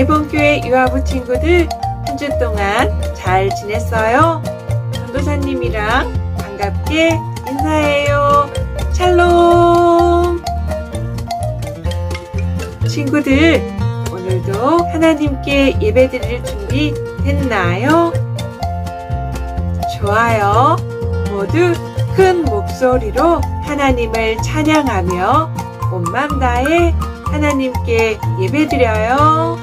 개봉교회 유아부 친구들 한 주 동안 잘 지냈어요? 전도사님이랑 반갑게 인사해요. 샬롬! 친구들, 오늘도 하나님께 예배 드릴 준비 됐나요? 좋아요. 모두 큰 목소리로 하나님을 찬양하며 온맘 다해 하나님께 예배드려요.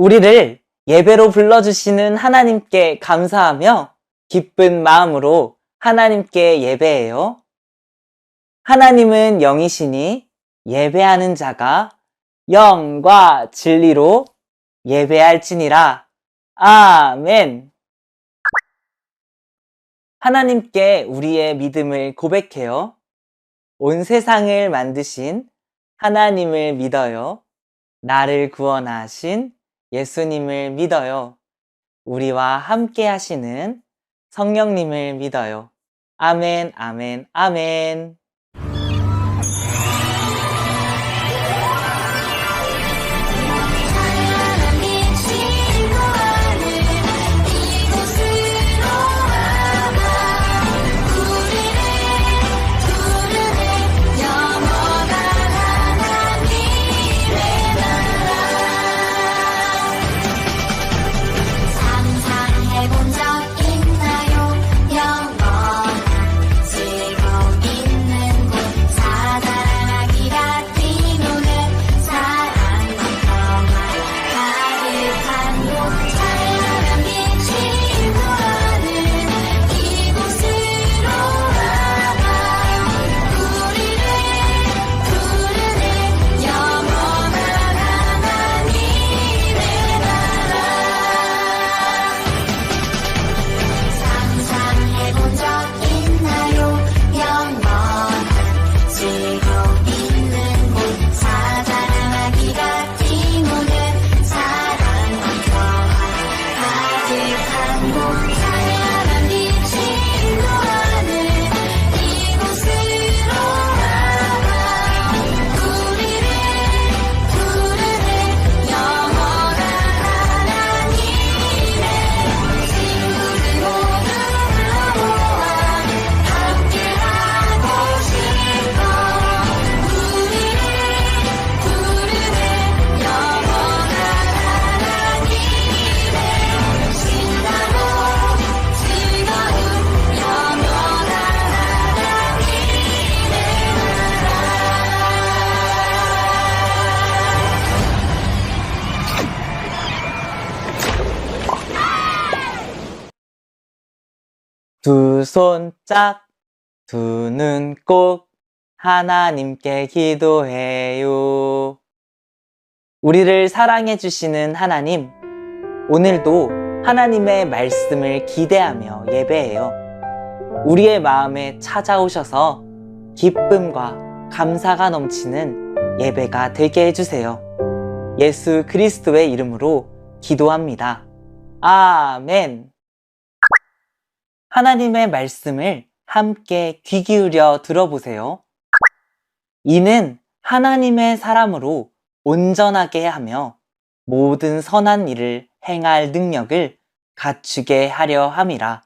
우리를 예배로 불러주시는 하나님께 감사하며 기쁜 마음으로 하나님께 예배해요. 하나님은 영이시니 예배하는 자가 영과 진리로 예배할지니라. 아멘. 하나님께 우리의 믿음을 고백해요. 온 세상을 만드신 하나님을 믿어요. 나를 구원하신 예수님을 믿어요. 우리와 함께 하시는 성령님을 믿어요. 아멘, 아멘, 아멘. 두 손 짝, 두 눈 꼭 하나님께 기도해요. 우리를 사랑해 주시는 하나님, 오늘도 하나님의 말씀을 기대하며 예배해요. 우리의 마음에 찾아오셔서 기쁨과 감사가 넘치는 예배가 되게 해주세요. 예수 그리스도의 이름으로 기도합니다. 아멘. 하나님의 말씀을 함께 귀 기울여 들어보세요. 이는 하나님의 사람으로 온전하게 하며 모든 선한 일을 행할 능력을 갖추게 하려 함이라.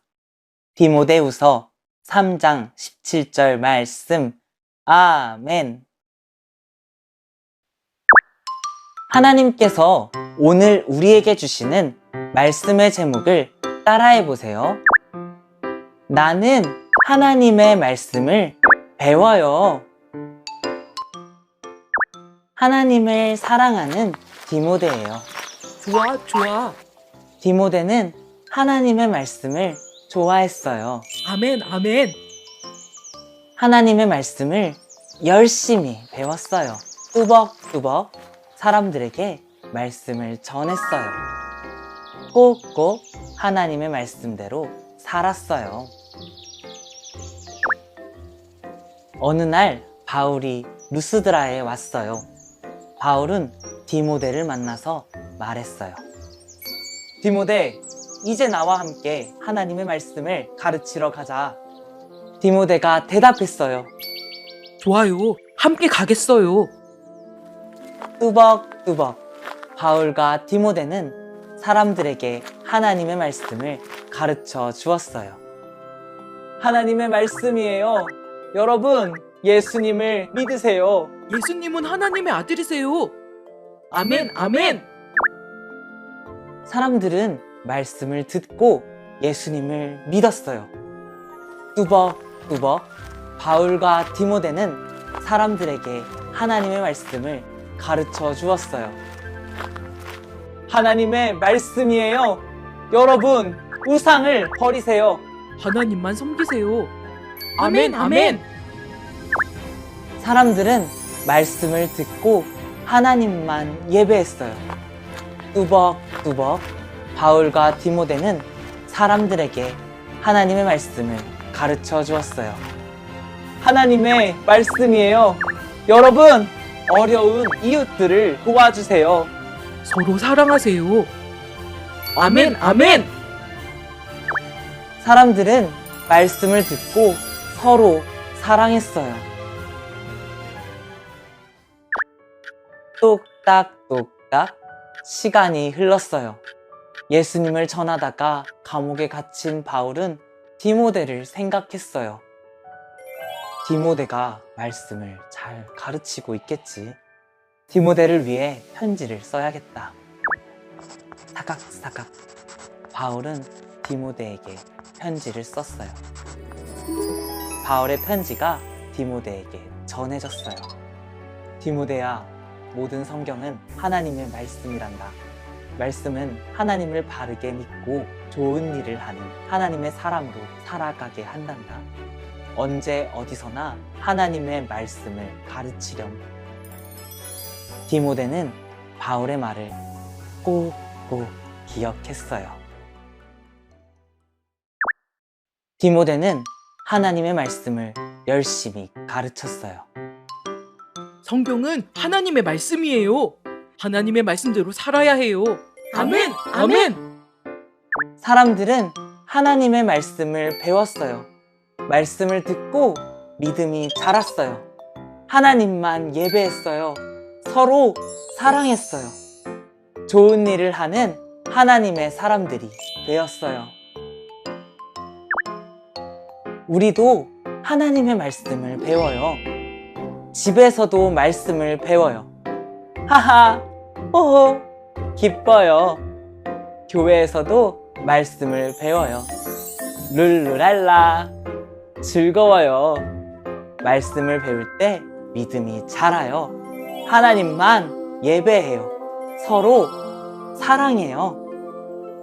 디모데후서 3장 17절 말씀. 아멘. 하나님께서 오늘 우리에게 주시는 말씀의 제목을 따라해 보세요. 나는 하나님의 말씀을 배워요. 하나님을 사랑하는 디모데예요. 좋아, 좋아. 디모데는 하나님의 말씀을 좋아했어요. 아멘, 아멘. 하나님의 말씀을 열심히 배웠어요. 뚜벅뚜벅 사람들에게 말씀을 전했어요. 꼭꼭 하나님의 말씀대로 살았어요. 어느 날 바울이 루스드라에 왔어요. 바울은 디모데를 만나서 말했어요. 디모데, 이제 나와 함께 하나님의 말씀을 가르치러 가자. 디모데가 대답했어요. 좋아요. 함께 가겠어요. 뚜벅뚜벅 바울과 디모데는 사람들에게 하나님의 말씀을 가르쳐 주었어요. 하나님의 말씀이에요. 여러분, 예수님을 믿으세요. 예수님은 하나님의 아들이세요. 아멘, 아멘. 사람들은 말씀을 듣고 예수님을 믿었어요. 뚜벅뚜벅 바울과 디모데는 사람들에게 하나님의 말씀을 가르쳐 주었어요. 하나님의 말씀이에요. 여러분, 우상을 버리세요. 하나님만 섬기세요. 아멘, 아멘. 사람들은 말씀을 듣고 하나님만 예배했어요. 뚜벅뚜벅 바울과 디모데는 사람들에게 하나님의 말씀을 가르쳐 주었어요. 하나님의 말씀이에요. 여러분, 어려운 이웃들을 도와주세요. 서로 사랑하세요. 아멘, 아멘. 사람들은 말씀을 듣고 서로 사랑했어요. 똑딱똑딱 시간이 흘렀어요. 예수님을 전하다가 감옥에 갇힌 바울은 디모데를 생각했어요. 디모데가 말씀을 잘 가르치고 있겠지. 디모데를 위해 편지를 써야겠다. 사각사각. 바울은 디모데에게 편지를 썼어요. 바울의 편지가 디모데에게 전해졌어요. 디모데야, 모든 성경은 하나님의 말씀이란다. 말씀은 하나님을 바르게 믿고 좋은 일을 하는 하나님의 사람으로 살아가게 한단다. 언제 어디서나 하나님의 말씀을 가르치렴. 디모데는 바울의 말을 꼭꼭 기억했어요. 디모데는 하나님의 말씀을 열심히 가르쳤어요. 성경은 하나님의 말씀이에요. 하나님의 말씀대로 살아야 해요. 아멘, 아멘. 사람들은 하나님의 말씀을 배웠어요. 말씀을 듣고 믿음이 자랐어요. 하나님만 예배했어요. 서로 사랑했어요. 좋은 일을 하는 하나님의 사람들이 되었어요. 우리도 하나님의 말씀을 배워요. 집에서도 말씀을 배워요. 하하, 호호, 기뻐요. 교회에서도 말씀을 배워요. 룰루랄라, 즐거워요. 말씀을 배울 때 믿음이 자라요. 하나님만 예배해요. 서로 사랑해요.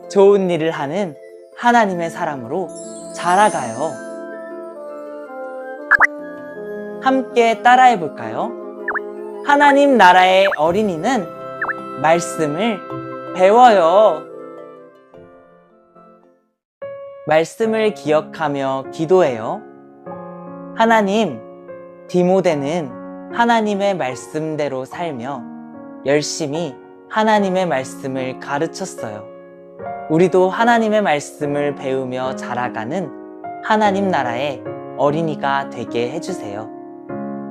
좋은 일을 하는 하나님의 사람으로 자라가요. 함께 따라해 볼까요? 하나님 나라의 어린이는 말씀을 배워요. 말씀을 기억하며 기도해요. 하나님, 디모데는 하나님의 말씀대로 살며 열심히 하나님의 말씀을 가르쳤어요. 우리도 하나님의 말씀을 배우며 자라가는 하나님 나라의 어린이가 되게 해주세요.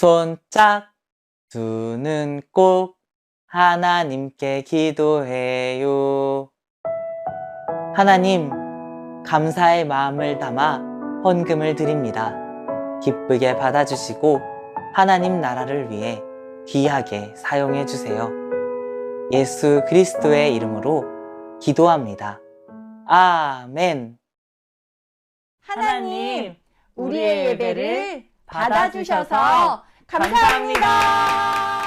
손 짝, 두 눈 꼭 하나님께 기도해요. 하나님, 감사의 마음을 담아 헌금을 드립니다. 기쁘게 받아주시고 하나님 나라를 위해 귀하게 사용해 주세요. 예수 그리스도의 이름으로 기도합니다. 아멘. 하나님, 우리의 예배를 받아주셔서 감사합니다.